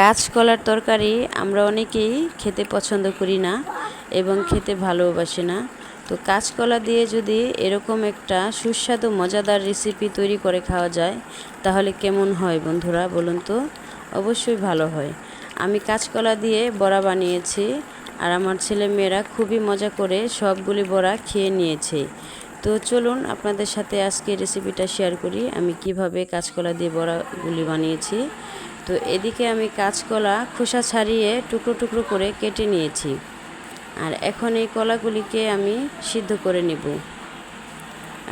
কাঁচকলার তরকারি আমরা অনেকেই খেতে পছন্দ করি না এবং খেতে ভালোবাসি না। তো কাঁচকলা দিয়ে যদি এরকম একটা সুস্বাদু, মজাদার রেসিপি তৈরি করে খাওয়া যায়, তাহলে কেমন হয় বন্ধুরা বলুন তো? অবশ্যই ভালো হয়। আমি কাঁচকলা দিয়ে বড়া বানিয়েছি আর আমার ছেলে মেয়েরা খুবই মজা করে সবগুলি বড়া খেয়ে নিয়েছে। তো চলুন আপনাদের সাথে আজকে রেসিপিটা শেয়ার করি। আমি কীভাবে কাঁচকলা দিয়ে বড়াগুলি বানিয়েছি তো এদিকে আমি কাঁচকলা খোসা ছাড়িয়ে টুকরো টুকরো করে কেটে নিয়েছি। আর এখন এই কলাগুলিকে আমি সিদ্ধ করে নেব।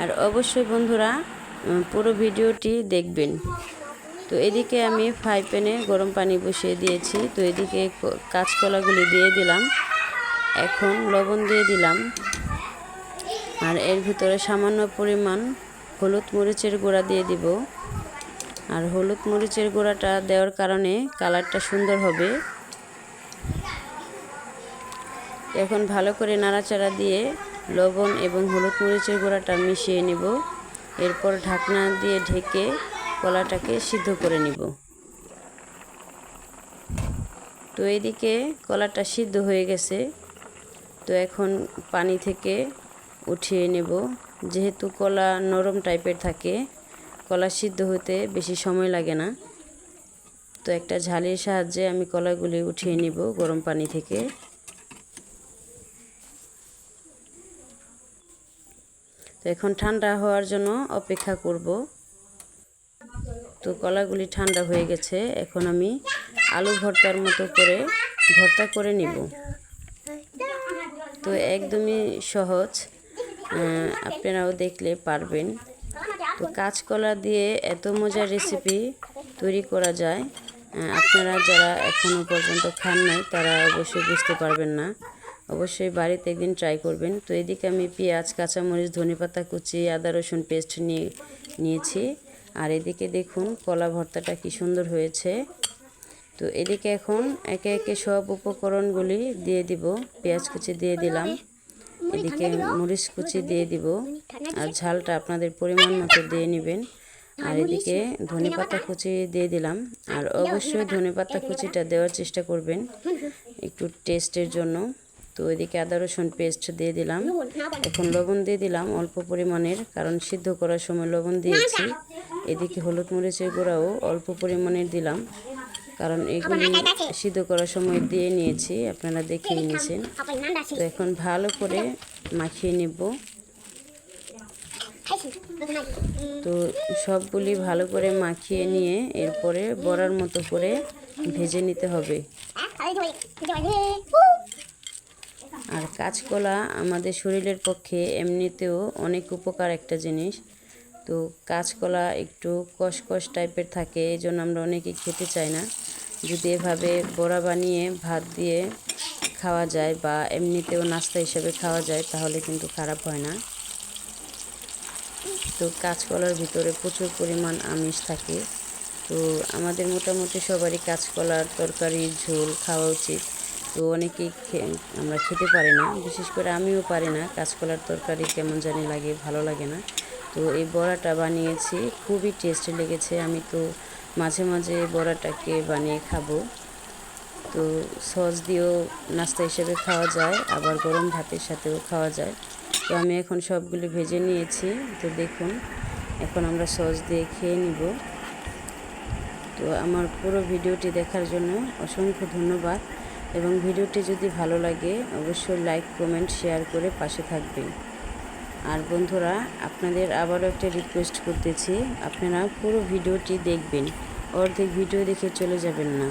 আর অবশ্যই বন্ধুরা পুরো ভিডিওটি দেখবেন। তো এদিকে আমি ফ্রাই প্যানে গরম পানি বসিয়ে দিয়েছি। তো এদিকে কাঁচকলাগুলি দিয়ে দিলাম। এখন লবণ দিয়ে দিলাম। আর এর ভিতরে সামান্য পরিমাণ হলুদ মরিচের গুঁড়া দিয়ে দিব। আর হলুদ মরিচের গুঁড়াটা দেওয়ার কারণে কালারটা সুন্দর হবে। এখন ভালো করে নাড়াচাড়া দিয়ে লবণ এবং হলুদ মরিচের গুঁড়াটা মিশিয়ে নেব। এরপর ঢাকনা দিয়ে ঢেকে কলাটাকে সিদ্ধ করে নিব। তো এদিকে কলাটা সিদ্ধ হয়ে গেছে। তো এখন পানি থেকে উঠিয়ে নেব। যেহেতু কলা নরম টাইপের থাকে কলা সিদ্ধ হতে বেশি সময় লাগে না। তো একটা ঝালির সাহায্যে আমি কলাগুলি উঠিয়ে নিব গরম পানি থেকে। তো এখন ঠান্ডা হওয়ার জন্য অপেক্ষা করব। তো কলাগুলি ঠান্ডা হয়ে গেছে, এখন আমি আলু ভর্তার মতো করে ভর্তা করে নিব। তো একদমই সহজ আপনারাও দেখলে পারবেন। তো কাঁচকলা দিয়ে এত মজার রেসিপি তৈরি করা যায় আপনারা যারা এখনও পর্যন্ত খান নাই, তারা অবশ্যই বুঝতে পারবেন না। অবশ্যই বাড়িতে একদিন ট্রাই করবেন। তো এদিকে আমি পেঁয়াজ, কাঁচামরিচ, ধনেপাতা কুচি, আদা, রসুন পেস্ট নিয়ে, নিয়েছি। আর এদিকে দেখুন কলা ভর্তাটা কি সুন্দর হয়েছে। তো এদিকে এখন একে একে সব উপকরণগুলি দিয়ে দিব। পেঁয়াজ কুচি দিয়ে দিলাম। এদিকে মরিচ কুচি দিয়ে দিব। আর ঝালটা আপনাদের পরিমাণ মতো দিয়ে নেবেন। আর এদিকে ধনে পাতা কুচি দিয়ে দিলাম। আর অবশ্যই ধনে পাতা কুচিটা দেওয়ার চেষ্টা করবেন। একটু টেস্টের জন্য। তো এদিকে আদা রসুন পেস্ট দিয়ে দিলাম। এখন লবণ দিয়ে দিলাম অল্প পরিমাণের কারণ সিদ্ধ করার সময় লবণ দিয়েছি। এদিকে হলুদ মরিচের গুঁড়াও অল্প পরিমাণের দিলাম। কারণ এগুলি সিদ্ধ করার সময় দিয়ে নিয়েছি আপনারা দেখিয়ে নিয়েছেন। তো এখন ভালো করে মাখিয়ে নেব। তো সবগুলি ভালো করে মাখিয়ে নিয়ে এরপরে বড়ার মতো করে ভেজে নিতে হবে। আর কাঁচকলা আমাদের শরীরের পক্ষে এমনিতেও অনেক উপকার একটা জিনিস। তো কাঁচকলা একটু কষকষ টাইপের থাকে এই জন্য আমরা অনেকেই খেতে চাই না। যদি এভাবে বড়া বানিয়ে, ভাত দিয়ে খাওয়া যায় বা এমনিতেও নাস্তা হিসেবে খাওয়া যায়, তাহলে কিন্তু খারাপ হয় না। তো কাঁচকলার ভিতরে প্রচুর পরিমাণ আমিষ থাকে। তো আমাদের মোটামুটি সবারই কাঁচকলার তরকারি, ঝোল খাওয়া উচিত। তো অনেকেই আমরা খেতে পারি না। বিশেষ করে আমিও পারি না। কাঁচকলার তরকারি কেমন জানি লাগে, ভালো লাগে না। তো এই বড়াটা বানিয়েছি, খুবই টেস্টি লেগেছে। আমি তো মাঝে মাঝে বড়াটাকে বানিয়ে খাব। তো সস দিয়েও নাস্তা হিসেবে খাওয়া যায়, আবার গরম ভাতের সাথেও খাওয়া যায়। তো আমি এখন সবগুলো ভেজে নিয়েছি, তো দেখুন, এখন আমরা সস দিয়ে খেয়ে নিব। তো আমার পুরো ভিডিওটি দেখার জন্য অসংখ্য ধন্যবাদ এবং ভিডিওটি যদি ভালো লাগে, অবশ্যই লাইক, কমেন্ট, শেয়ার করে পাশে থাকবেন। আর বন্ধুরা, আপনাদের আবারও একটা রিকোয়েস্ট করতেছি, আপনারা পুরো ভিডিওটি দেখবেন, অর্ধেক ভিডিও দেখে চলে যাবেন না।